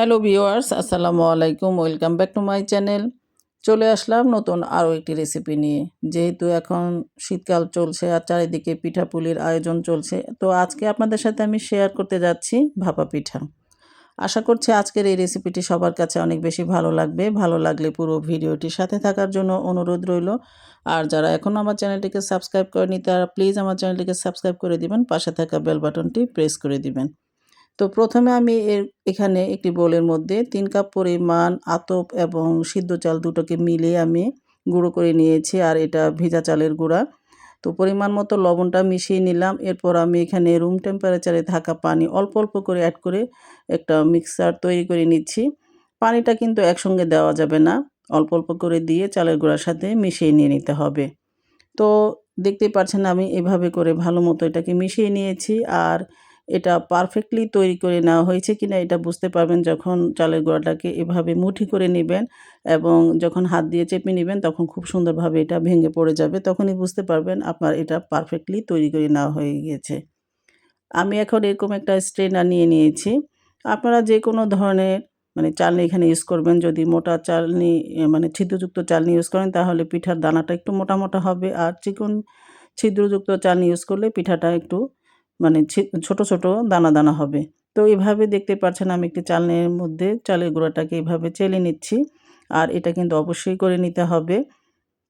Hello viewers আসসালামু আলাইকুম, welcome back to my channel. চলে আসলাম নতুন আরও একটি রেসিপি নিয়ে। যেহেতু এখন শীতকাল চলছে আর চারিদিকে পিঠাপুলির আয়োজন চলছে, তো আজকে আপনাদের সাথে আমি শেয়ার করতে যাচ্ছি ভাপা পিঠা। আশা করছি আজকের এই রেসিপিটি সবার কাছে অনেক বেশি ভালো লাগবে। ভালো লাগলে পুরো ভিডিওটির সাথে থাকার জন্য অনুরোধ রইল। আর যারা এখনও আমার চ্যানেলটিকে সাবস্ক্রাইব করেনি তারা প্লিজ আমার চ্যানেলটিকে সাবস্ক্রাইব করে দিবেন। পাশে থাকা বেল বাটনটি প্রেস করে দিবেন। তো প্রথমে আমি এর, এখানে একটি বোলের মধ্যে তিন কাপ পরিমাণ আতপ এবং সিদ্ধ চাল দুটোকে মিলিয়ে আমি গুঁড়ো করে নিয়েছি আর এটা ভেজা চালের গুঁড়া। তো পরিমাণ মতো লবণটা মিশিয়ে নিলাম। এরপর আমি এখানে রুম টেম্পারেচারে থাকা পানি অল্প অল্প করে অ্যাড করে একটা মিক্সার তৈরি করে নিচ্ছি। পানিটা কিন্তু একসঙ্গে দেওয়া যাবে না। অল্প অল্প করে দিয়ে চালের গুঁড়ার সাথে মিশিয়ে নিয়ে নিতে হবে। তো দেখতেই পাচ্ছেন আমি এভাবে করে ভালো মতো এটাকে মিশিয়ে নিয়েছি আর এটা পারফেক্টলি তৈরি করে নেওয়া হয়েছে কিনা এটা বুঝতে পারবেন যখন চালের গোড়াটাকে এভাবে মুঠি করে নেবেন এবং যখন হাত দিয়ে চেপে নেবেন তখন খুব সুন্দরভাবে এটা ভেঙে পড়ে যাবে, তখনই বুঝতে পারবেন আপনার এটা পারফেক্টলি তৈরি করে নেওয়া হয়ে গিয়েছে আমি এখন এরকম একটা স্ট্রেনার নিয়ে নিয়েছি। আপনারা যে কোনো ধরনের মানে চালনি এখানে ইউজ করবেন, যদি মোটা চালনি মানে ছিদ্রযুক্ত চালনি ইউজ করেন তাহলে পিঠার দানাটা একটু মোটা মোটা হবে আর চিকন ছিদ্রযুক্ত চালনি ইউজ করলে পিঠাটা একটু মানে ছোট ছোট দানা দানা হবে। তো এইভাবে দেখতে পাচ্ছেন আমি একটি চালের মধ্যে চালের গুঁড়াটাকে এইভাবে চেলে নিচ্ছি আর এটা কিন্তু অবশ্যই করে নিতে হবে।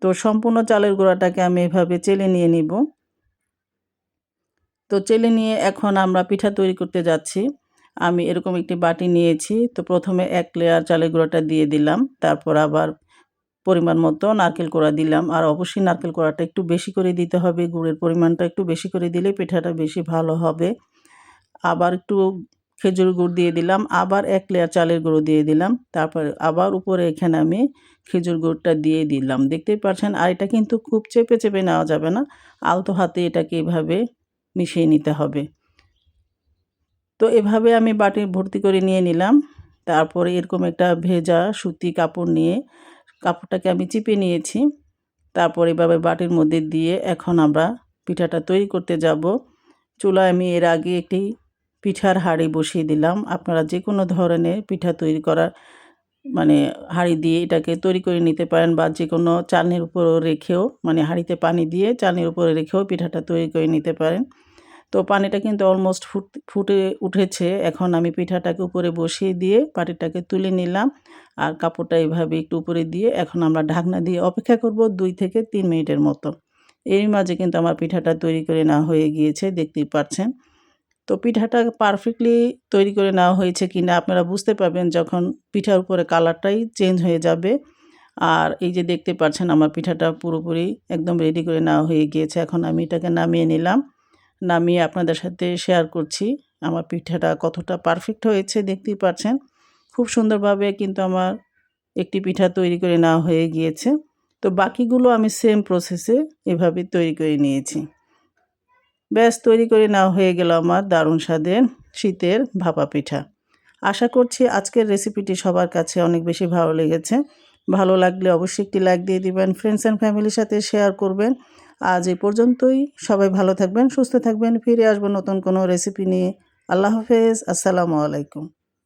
তো সম্পূর্ণ চালের গুঁড়াটাকে আমি এভাবে চেলে নিয়ে নিব। তো চেলে নিয়ে এখন আমরা পিঠা তৈরি করতে যাচ্ছি। আমি এরকম একটি বাটি নিয়েছি। তো প্রথমে এক লেয়ার চালের গুঁড়াটা দিয়ে দিলাম। তারপর আবার পরিমাণ মতো নারকেল কোড়া দিলাম। আর অবশ্যই নারকেল কোড়াটা একটু বেশি করে দিতে হবে। গুড়ের পরিমাণটা একটু বেশি করে দিলে পিঠাটা বেশি ভালো হবে। আবার একটু খেজুর গুড় দিয়ে দিলাম। আবার এক লেয়ার চালের গুঁড়ো দিয়ে দিলাম। তারপর আবার উপরে এখানে আমি খেজুর গুড়টা দিয়ে দিলাম। দেখতেই পাচ্ছেন আর এটা কিন্তু খুব চেপে চেপে নেওয়া যাবে না। আলতো হাতে এটাকে এভাবে মিশিয়ে নিতে হবে। তো এভাবে আমি বাটি ভর্তি করে নিয়ে নিলাম। তারপরে এরকম একটা ভেজা সুতি কাপড় নিয়ে কাপড়টাকে আমি চিপে নিয়েছি। তারপর এভাবে বাটির মধ্যে দিয়ে এখন আমরা পিঠাটা তৈরি করতে যাব। চুলায় আমি এর আগে একটি পিঠার হাঁড়ি বসিয়ে দিলাম। আপনারা যে কোনো ধরনের পিঠা তৈরি করার মানে হাঁড়ি দিয়ে এটাকে তৈরি করে নিতে পারেন বা যে কোনো চালনির উপরও রেখেও মানে হাঁড়িতে পানি দিয়ে চালনির উপরে রেখেও পিঠাটা তৈরি করে নিতে পারেন। তো পানিটা কিন্তু অলমোস্ট ফুট, ফুটে উঠেছে। এখন আমি পিঠাটাকে উপরে বসিয়ে দিয়ে পাটিটাকে তুলে নিলাম আর কাপড়টা এইভাবে একটু উপরে দিয়ে এখন আমরা ঢাকনা দিয়ে অপেক্ষা করব দুই থেকে তিন মিনিটের মতো। এর মাঝে কিন্তু আমার পিঠাটা তৈরি করে নেওয়া হয়ে গিয়েছে, দেখতেই পাচ্ছেন। তো পিঠাটা পারফেক্টলি তৈরি করে নেওয়া হয়েছে কি না আপনারা বুঝতে পারবেন যখন পিঠার উপরে কালারটাই চেঞ্জ হয়ে যাবে। আর এই যে দেখতে পাচ্ছেন আমার পিঠাটা পুরোপুরি একদম রেডি করে নেওয়া হয়ে গিয়েছে। এখন আমি এটাকে নামিয়ে নিলাম। নামিয়ে আপনাদের সাথে শেয়ার করছি। আমার পিঠাটা কতটা পারফেক্ট হয়েছে দেখতেই পাচ্ছেন। খুব সুন্দরভাবে কিন্তু আমার একটি পিঠা তৈরি করে নেওয়া হয়ে গিয়েছে। তো বাকিগুলো আমি সেম প্রসেসে এভাবে তৈরি করে নিয়েছি। ব্যাস, তৈরি করে নেওয়া হয়ে গেল আমার দারুণ স্বাদের শীতের ভাপা পিঠা। আশা করছি আজকের রেসিপিটি সবার কাছে অনেক বেশি ভালো লেগেছে। ভালো লাগলে অবশ্যই একটি লাইক দিয়ে দিবেন ফ্রেন্ডস অ্যান্ড ফ্যামিলির সাথে শেয়ার করবেন। আজ এই পর্যন্তই। সবাই ভালো থাকবেন, সুস্থ থাকবেন। ফিরে আসব নতুন কোনো রেসিপি নিয়ে। আল্লাহ হাফেজ। আসসালামু আলাইকুম।